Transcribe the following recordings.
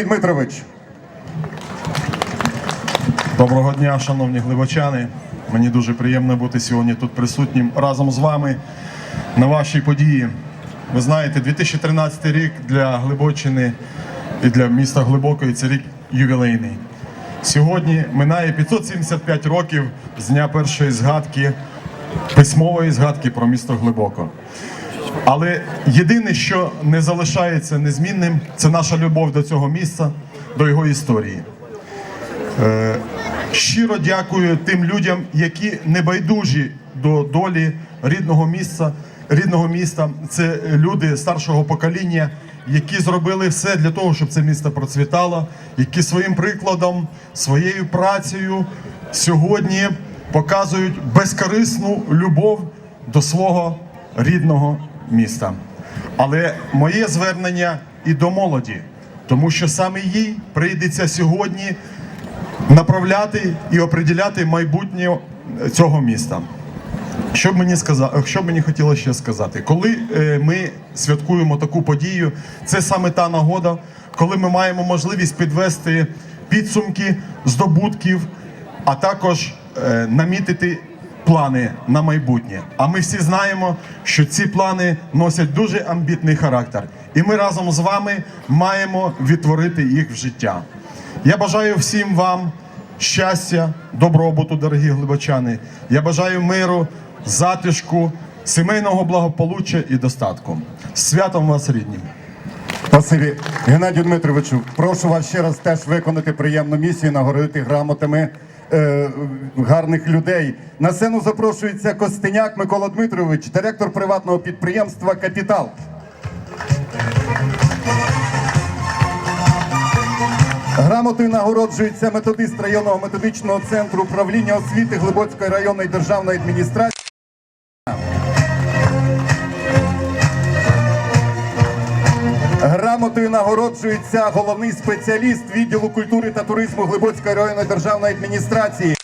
Дмитрович. Доброго дня, шановні глибочани. Мені дуже приємно бути сьогодні тут присутнім разом з вами на вашій події. Ви знаєте, 2013 рік для Глибочини і для міста Глибокої це рік ювілейний. Сьогодні минає 575 років з дня першої згадки, письмової згадки про місто Глибоко. Але єдине, що не залишається незмінним, це наша любов до цього місця, до його історії. Щиро дякую тим людям, які небайдужі до долі рідного місця, рідного міста. Це люди старшого покоління, які зробили все для того, щоб це місто процвітало, які своїм прикладом, своєю працею сьогодні показують безкорисну любов до свого рідного міста. Але моє звернення і до молоді, тому що саме їй прийдеться сьогодні направляти і определяти майбутнє цього міста. Що б мені сказати, що б мені хотілося ще сказати, коли е, ми святкуємо таку подію, це саме та нагода, коли ми маємо можливість підвести підсумки здобутків, а також е, намітити плани на майбутнє. А ми всі знаємо, що ці плани носять дуже амбітний характер, і ми разом з вами маємо відтворити їх в життя. Я бажаю всім вам щастя, добробуту, дорогі глибочани. Я бажаю миру, затишку, сімейного благополуччя і достатку. Святом вас рідні! Спасибі. Геннадію Дмитровичу, прошу вас ще раз теж виконати приємну місію, нагородити грамотами е, гарних людей. На сцену запрошується Костеняк Микола Дмитрович, директор приватного підприємства Капітал. Грамотою нагороджується методист районного методичного центру управління освіти Глибоцької районної державної адміністрації. Грамотою нагороджується головний спеціаліст відділу культури та туризму Глибоцької районної державної адміністрації.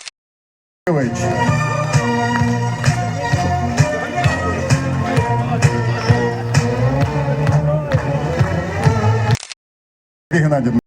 Геннадій